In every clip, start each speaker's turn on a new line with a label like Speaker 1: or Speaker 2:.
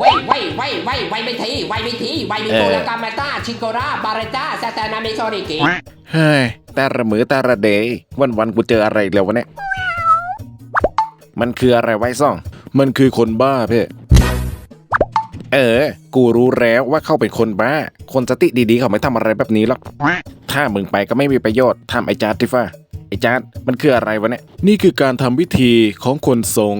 Speaker 1: ว้ยว้ยว้ยว้ยว้ไม่ทีไว้ไม่ทีไว้มิโกลากามาตาชิโกราบาริต้าซาตานามิโซริกิ
Speaker 2: เฮ้ยแต่ระมือตาระเดย์วันวันกูเจออะไรแล้ววะเนี่ย มันคืออะไรไว้ซ่อง มันคือคนบ้าเพ่เออ กูรู้แล้วว่าเข้าเป็นคนบ้า คนสติดีๆเขาไม่ทำอะไรแบบนี้หรอก ถ้ามึงไปก็ไม่มีประโยชน์ทำไอ้จัดทิฟ้า ไอ้จานมันคืออะไรวะเนี่ย นี่คือการทำวิธีของคนทรง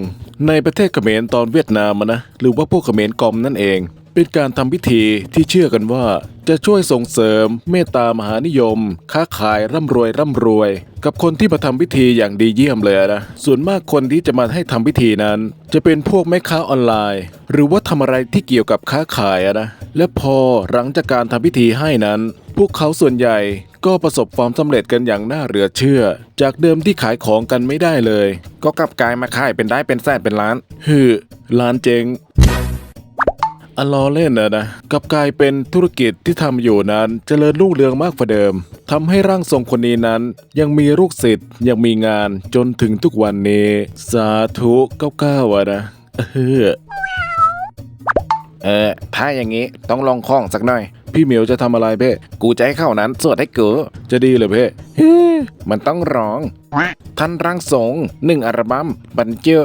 Speaker 2: ในประเทศเขมรตอนเวียดนามนะหรือว่าพวกเขมรกอมนั่นเอง เป็นการทำพิธีที่เชื่อกันว่า จะช่วยส่งเสริม เมตตามหานิยม ค้าขายร่ำรวยร่ำรวย กับคนที่มาทำพิธีอย่างดีเยี่ยมเลยนะส่วนมากคนที่จะมาให้ทำพิธีนั้น จะเป็นพวกแม่ค้าออนไลน์ หรือว่าทำอะไรที่เกี่ยวกับค้าขายนะและพอหลังจากการทำพิธีให้นั้น พวกเขาส่วนใหญ่ ก็ประสบความสำเร็จกันอย่างน่าเหลือเชื่อ จากเดิมที่ขายของกันไม่ได้เลย ก็กลับกลายมาขายเป็นได้เป็นแสนเป็นล้านฮือล้านเจ๊งอัล้อเล่นนะนะกับกลายเป็นธุรกิจที่ทำอยู่นั้นจเจริญรุ่งเรืองมากกว่าเดิม ทำให้ร่างทรงคนนี้นั้น ยังมีลูกศิษย์ยังมีงานจนถึงทุกวันนี้ สาธุเก้าเก้าอะนะเออ เออ ถ้าอย่างนี้ต้องลองคล้องสักหน่อย พี่เหมียวจะทำอะไรเพ่กูจะให้เข้านั้นสวดให้เก๋จะดีเลยเพ่มันต้องร้อง ท่านรังสงหนึ่งอัลบั้มบันเจอ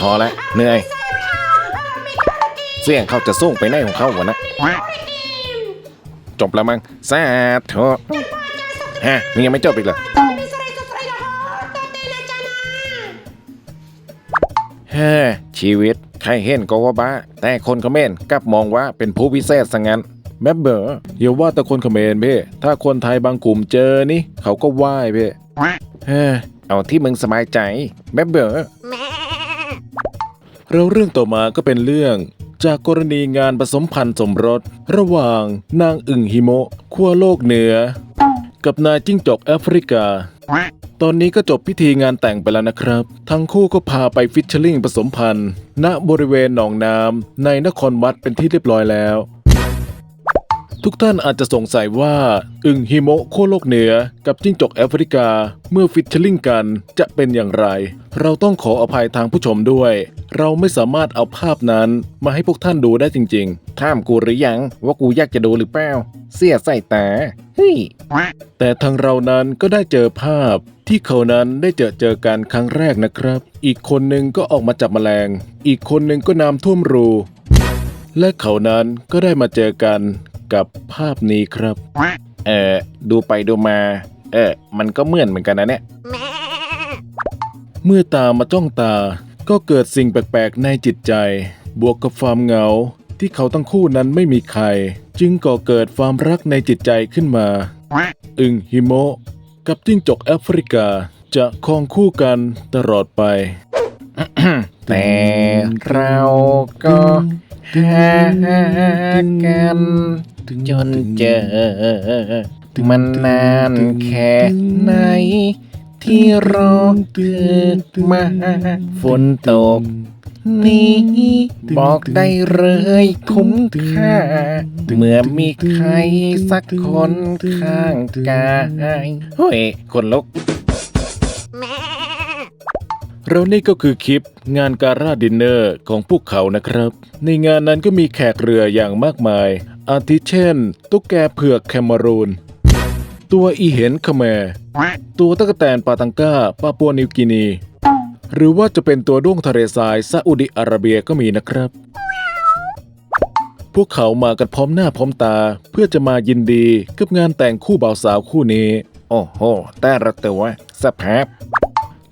Speaker 2: พอแล้วเหนื่อย เสียงเขาจะส่งไปไหนของเขาวะนะ จบแล้วมั้งสาธุฮะมึงยังไม่จบอีกเหรอเฮ้ยชีวิต ใครเห็นก็ว่าบ้า แต่คนเขมรกลับมองว่าเป็นผู้พิเศษสังงั้น แม่เบอร์อย่าว่าแต่คนเขมรเพ่ถ้าคนไทยบางกลุ่มเจอนี่ เขาก็ไหว้เพ่เฮ้ย เอาที่มึงสบายใจแม่เบอร์แล้วเรื่องต่อมาก็เป็นเรื่อง จากกรณีงานผสมพันธ์สมรส ระหว่างนางอึ่งฮิโมะขั้วโลกเหนือ กับนายจิ้งจอกแอฟริกา ตอนนี้ก็จบพิธีงานแต่งไปแล้วนะครับ ทั้งคู่ก็พาไปฟิชเชอร์ลิงผสมพันธ์ณบริเวณหนองน้ำในนครวัดเป็นที่เรียบร้อยแล้ว ทุกท่านอาจจะสงสัยว่า อึ่งฮิโมะขั้วโลกเหนือกับจิ้งจกแอฟริกาเมื่อฟิชเชอร์ลิงกันจะเป็นอย่างไร เราต้องขออภัยทางผู้ชมด้วย เราไม่สามารถเอาภาพนั้นมาให้พวกท่านดูได้จริงๆถามกูหรือยังว่ากูอยากจะดูหรือเปล่าเสียใส่ตาเฮ้ยแต่ทางเรานั้นก็ได้เจอภาพที่เขานั้นได้เจอเจอกันครั้งแรกนะครับ อีกคนหนึ่งก็ออกมาจับแมลง อีกคนหนึ่งก็น้ำท่วมรู และเขานั้นก็ได้มาเจอกัน กับภาพนี้ครับ เออดูไปดูมา เออมันก็เหมือนเหมือนกันนะเนี่ย เมื่อตามาจ้องตา ก็เกิดสิ่งแปลกๆในจิตใจ บวกกับความเหงา ที่เขาทั้งคู่นั้นไม่มีใคร จึงก่อเกิดความรักในจิตใจขึ้นมา อึ่งฮิโมะกับจิ้งจกแอฟริกาจะครองคู่กันตลอดไป แต่เราก็หากัน จนเจอ มันนานแค่ไหน ที่รอเธอมาฝนตก นี้บอกได้เลยคุ้มค่า เมื่อมีใครสักคนข้างกายเฮ้ยคนลุก แล้วนี่ก็คือคลิปงานการ่าดินเนอร์ของพวกเขานะครับ ในงานนั้นก็มีแขกเรืออย่างมากมาย อาทิเช่น ตุ๊กแกเผือกแคมารูน ตัวอีเห็นคแมตัวตะกแตนปาตังก้าปาปัวนิวกินี หรือว่าจะเป็นตัวด้วงทะเลทรายซาอุดิอาระเบียก็มีนะครับ พวกเขามากันพร้อมหน้าพร้อมตา เพื่อจะมายินดีกับงานแต่งคู่บ่าวสาวคู่นี้โอ้โหแต่ละตัวสภาพ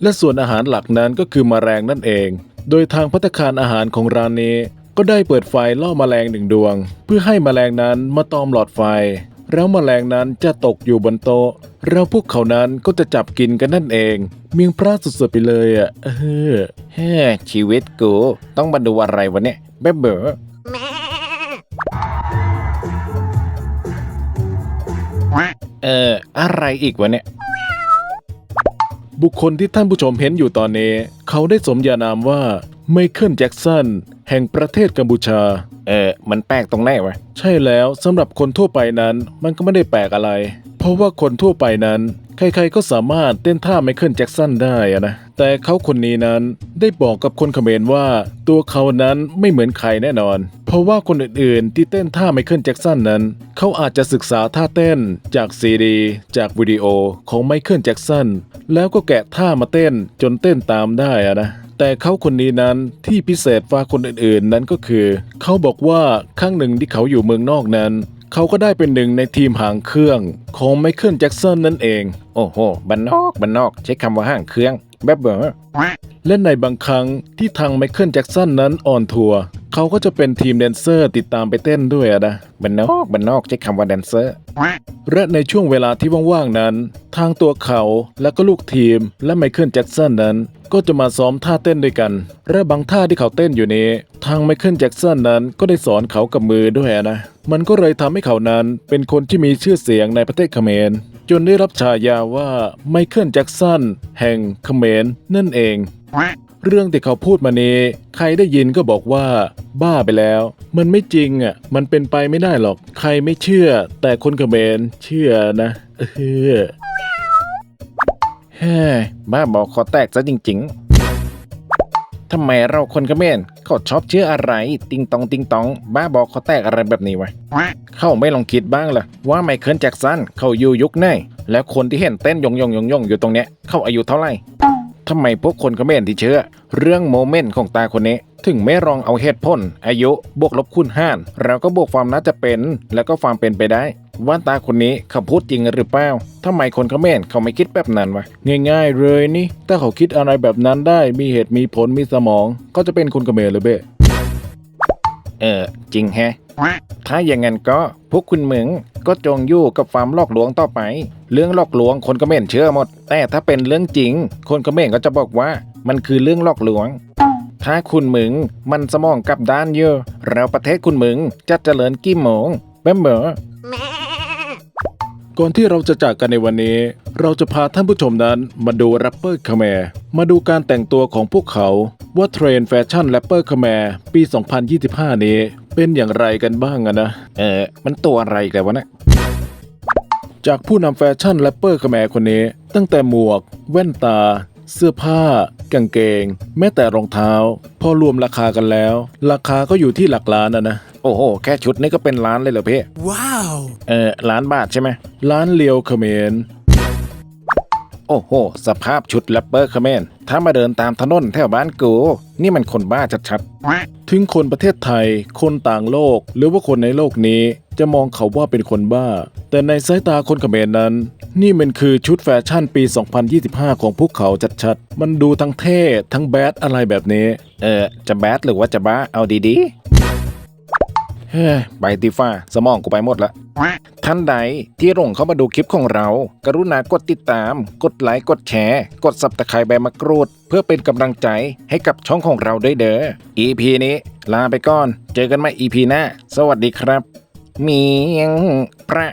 Speaker 2: และส่วนอาหารหลักนั้นก็คือมแมลงนั่นเอง โดยทางพัตตาคารอาหารของร้านนี้ก็ได้เปิดไฟล่อมแมลงหนึ่งดวง เพื่อให้แมลงนั้นมาตอมหลอดไฟ แล้วแมลงนั้นจะตกอยู่บนโต๊ะแล้วพวกเขานั้นก็จะจับกินกันนั่นเอง เมียงพระสุดๆไปเลยอะเออเฮ้ชีวิตกูต้องมาดูอะไรวะเนี่ยแบ๊บเบอเอออะไรอีกวะเนี่ย บุคคลที่ท่านผู้ชมเห็นอยู่ตอนนี้ เขาได้สมญานามว่าไมเคิลแจ็กสันแห่งประเทศกัมพูชา เออ มันแปลกตรงไหนวะ ใช่แล้วสำหรับคนทั่วไปนั้นมันก็ไม่ได้แปลกอะไร เพราะว่าคนทั่วไปนั้น ใครๆก็สามารถเต้นท่าไมเคิลแจ็กสันได้อะนะ แต่เขาคนนี้นั้นได้บอกกับคนเขมรว่าตัวเขานั้นไม่เหมือนใครแน่นอน เพราะว่าคนอื่นๆ ที่เต้นท่าไมเคิลแจ็กสันนั้น เขาอาจจะศึกษาท่าเต้นจากซีดี จากวิดีโอของไมเคิลแจ็กสันแล้วก็แกะท่ามาเต้นจนเต้นตามได้อะนะแต่เขาคนนี้นั้นที่พิเศษกว่าคนอื่นๆ นั้นก็คือ เขาบอกว่าครั้งหนึ่งที่เขาอยู่เมืองนอกนั้น เขาก็ได้เป็นหนึ่งในทีมหางเครื่องของไมเคิลแจ็กสันนั่นเอง โอ้โห บันนอก บันนอก ใช้คำว่าหางเครื่อง แบบเบอร์ และในบางครั้งที่ทางไมเคิลแจ็กสันนั้นออนทัวร์เขาก็จะเป็นทีมแดนเซอร์ติดตามไปเต้นด้วยอะนะบันนอกบันนอกใช้คำว่าแดนเซอร์ และในช่วงเวลาที่ว่างๆนั้น ทางตัวเขาและก็ลูกทีม และไมเคิลแจ็กสันนั้น ก็จะมาซ้อมท่าเต้นด้วยกัน และบางท่าที่เขาเต้นอยู่นี้ ทางไมเคิลแจ็กสันนั้นก็ได้สอนเขากับมือด้วยนะ มันก็เลยทำให้เขานั้นเป็นคนที่มีชื่อเสียงในประเทศเขมรจนได้รับฉายาว่าไมเคิลแจ็กสันแห่งเขมรนั่นเอง เรื่องที่เขาพูดมานี้ใครได้ยินก็บอกว่า บ้าไปแล้ว มันไม่จริงอะ มันเป็นไปไม่ได้หรอก ใครไม่เชื่อ แต่คนเขมรเชื่อนะเออเฮ้บ้าบอกขอแตกซะจริง ๆทำไมเราคนเขมรเขาชอบเชื่ออะไร ติงตองติงตอง บ้าบอกขอแตกอะไรแบบนี้วะเขาไม่ลองคิดบ้างล่ะว่าไมเคิลแจ็กสันเขาอยู่ยุคไหนแล้วคนที่เห็นเต้นยงยงยงยงอยู่ตรงเนี้ยเขาอายุเท่าไหร่ ทำไมพวกคนกเขมรที่เชื่อ เรื่องโมเมนต์ของตาคนนี้ ถึงไม่ลองเอาเหตุผลอายุ บวกลบคูณห้ารเราก็บวกความน่าจะเป็น แล้วก็ความเป็นไปได้ ว่าตาคนนี้เขาพูดจริงหรือเปล่าทำไมคนเขมรเขาไม่คิดแบบนั้นวะง่ายๆเลยนี่ถ้าเขาคิดอะไรแบบนั้นได้มีเหตุมีผลมีสมอง ก็จะเป็นคนกเมรเลยเบ้เออจริงแฮะ ถ้าอย่างนั้นก็พวกคุณเหมึง ก็จงอยู่กับความหลอกลวงต่อไป เรื่องหลอกลวงคนก็เม่นเชื่อหมด แต่ถ้าเป็นเรื่องจริง คนก็เม่นก็จะบอกว่ามันคือเรื่องหลอกลวง ถ้าคุณเหมึงมันสมองกลับด้านเยอะแล้วประเทศคุณเหมึงจะเจริญกี่โมงแม่เหมอก่อนที่เราจะจากกันในวันนี้ เราจะพาท่านผู้ชมนั้นมาดูแรปเปอร์คาแมร์มาดูการแต่งตัวของพวกเขา ว่าเทรนด์แฟชั่นแรปเปอร์คาแมร์ปี 2025 นี้เป็นอย่างไรกันบ้างอะนะ เออ มันตัวอะไรกันวะเนะ จากผู้นำแฟชั่นแรปเปอร์คาแมร์คนนี้ ตั้งแต่หมวก แว่นตา เสื้อผ้า กางเกง แม้แต่รองเท้า พอรวมราคากันแล้ว ราคาก็อยู่ที่หลักล้านอะนะ โอ้โห แค่ชุดนี้ก็เป็นล้านเลยเหรอเพ่
Speaker 3: Wow!
Speaker 2: เออล้านบาทใช่ไหมล้านเลียวเขมรโอ้โห สภาพชุดแรปเปอร์เขมรถ้ามาเดินตามถนนแถวบ้านกู นี่มันคนบ้าชัดๆ ถึงคนประเทศไทย คนต่างโลก หรือว่าคนในโลกนี้ จะมองเขาว่าเป็นคนบ้า แต่ในสายตาคนเขมรนั้น นี่มันคือชุดแฟชั่นปี 2025 ของพวกเขาชัดๆ มันดูทั้งเท่ทั้งแบดอะไรแบบนี้ เออ จะแบดหรือว่าจะบ้าเอาดีๆ เฮ้ยไปตีฟ้าสมองกูไปหมดละท่านใดที่หลงเข้ามาดูคลิปของเรา กรุณากดติดตาม กดไลค์ กดแชร์ กดสับตะไคร้ใบมะกรูด เพื่อเป็นกำลังใจให้กับช่องของเราด้วยเด้อ EP นี้ ลาไปก่อน เจอกันใหม่ EP หน้า สวัสดีครับ เมียงพระ